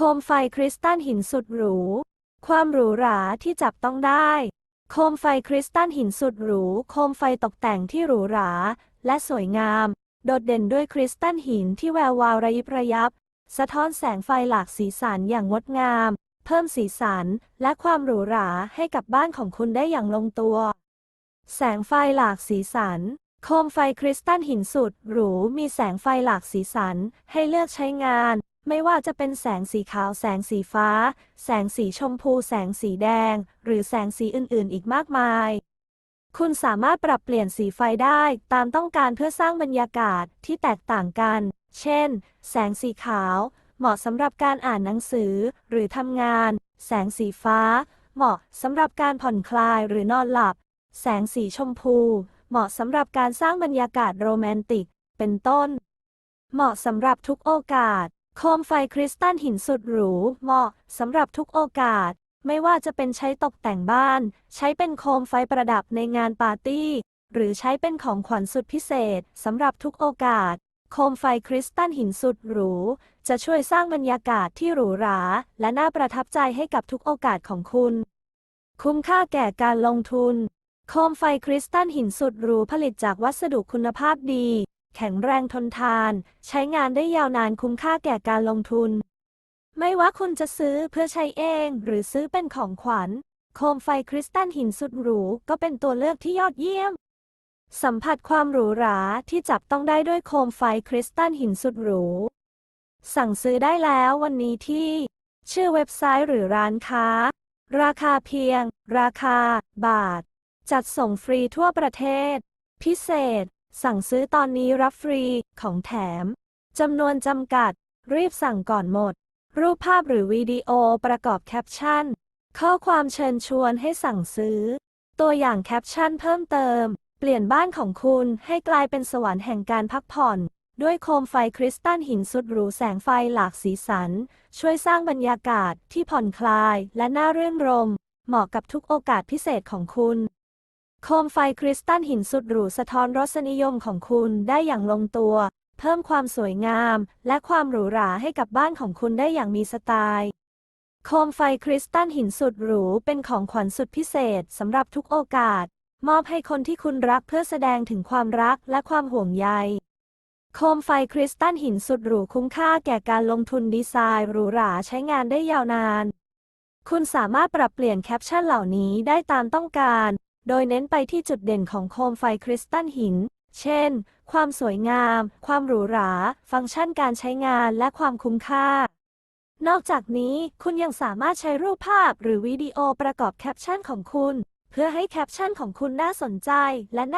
โคมไฟคริสตัลหินสุดหรู ความหรูหราที่จับต้องได้ โคมไฟคริสตัลหินสุดหรู โคมไฟตกแต่งที่หรูหรา และสวยงาม โดดเด่นด้วยคริสตัลหินที่แวววาวระยิบระยับ สะท้อนแสงไฟหลากสีสันอย่างงดงาม เพิ่มสีสันและความหรูหราให้กับบ้านของคุณได้อย่างลงตัว แสงไฟหลากสีสัน โคมไฟคริสตัลหินสุดหรูมีแสงไฟหลากสีสันให้เลือกใช้งาน ไม่ว่าจะเป็นแสงสีขาวแสงสีฟ้า แสงสีชมพู แสงสีแดง หรือแสงสีอื่น ๆ อีกมากมาย คุณสามารถปรับเปลี่ยนสีไฟได้ตามต้องการเพื่อสร้างบรรยากาศที่แตกต่างกัน เช่น แสงสีขาว เหมาะสำหรับการอ่านหนังสือหรือทำงาน แสงสีฟ้า เหมาะสำหรับการผ่อนคลายหรือนอนหลับ แสงสีชมพู เหมาะสำหรับการสร้างบรรยากาศโรแมนติก เป็นต้น เหมาะสำหรับทุกโอกาส โคมไฟคริสตัลหินสุดหรู เหมาะสำหรับทุกโอกาส ไม่ว่าจะเป็นใช้ตกแต่งบ้าน ใช้เป็นโคมไฟประดับในงานปาร์ตี้ หรือใช้เป็นของขวัญสุดพิเศษสำหรับทุกโอกาส โคมไฟคริสตัลหินสุดหรู จะช่วยสร้างบรรยากาศที่หรูหรา และน่าประทับใจให้กับทุกโอกาสของคุณ คุ้มค่าแก่การลงทุน โคมไฟคริสตัลหินสุดหรูผลิตจากวัสดุคุณภาพดี แข็งแรงทนทาน ใช้งานได้ยาวนานคุ้มค่าแก่การลงทุน ไม่ว่าคุณจะซื้อเพื่อใช้เอง หรือซื้อเป็นของขวัญ โคมไฟคริสตัลหินสุดหรู ก็เป็นตัวเลือกที่ยอดเยี่ยม สัมผัสความหรูหราที่จับต้องได้ด้วยโคมไฟคริสตัลหินสุดหรู สั่งซื้อได้แล้ววันนี้ที่ ชื่อเว็บไซต์หรือร้านค้า ราคาเพียง ราคา บาท จัดส่งฟรีทั่วประเทศ พิเศษ สั่งซื้อตอนนี้รับฟรีของแถมจำนวนจำกัด รีบสั่งก่อนหมด รูปภาพหรือวิดีโอประกอบแคปชั่น ข้อความเชิญชวนให้สั่งซื้อ ตัวอย่างแคปชั่นเพิ่มเติม เปลี่ยนบ้านของคุณให้กลายเป็นสวรรค์แห่งการพักผ่อน ด้วยโคมไฟคริสตัลหินสุดหรูแสงไฟหลากสีสัน ช่วยสร้างบรรยากาศที่ผ่อนคลายและน่ารื่นรม เหมาะกับทุกโอกาสพิเศษของคุณ โคมไฟคริสตัลหินสุดหรูสะท้อนรสนิยมของคุณได้อย่างลงตัว เพิ่มความสวยงาม และความหรูหราให้กับบ้านของคุณได้อย่างมีสไตล์ โคมไฟคริสตัลหินสุดหรูเป็นของขวัญสุดพิเศษสำหรับทุกโอกาส มอบให้คนที่คุณรักเพื่อแสดงถึงความรักและความห่วงใย โคมไฟคริสตัลหินสุดหรูคุ้มค่าแก่การลงทุนดีไซน์หรูหราใช้งานได้ยาวนาน คุณสามารถปรับเปลี่ยนแคปชั่นเหล่านี้ได้ตามต้องการ โดยเน้นไปที่จุดเด่นของโคมไฟคริสตัลหิน เช่น ความสวยงาม ความหรูหรา ฟังก์ชันการใช้งานและความคุ้มค่า นอกจากนี้คุณยังสามารถใช้รูปภาพหรือวิดีโอประกอบแคปชั่นของคุณ เพื่อให้แคปชั่นของคุณน่าสนใจและน่า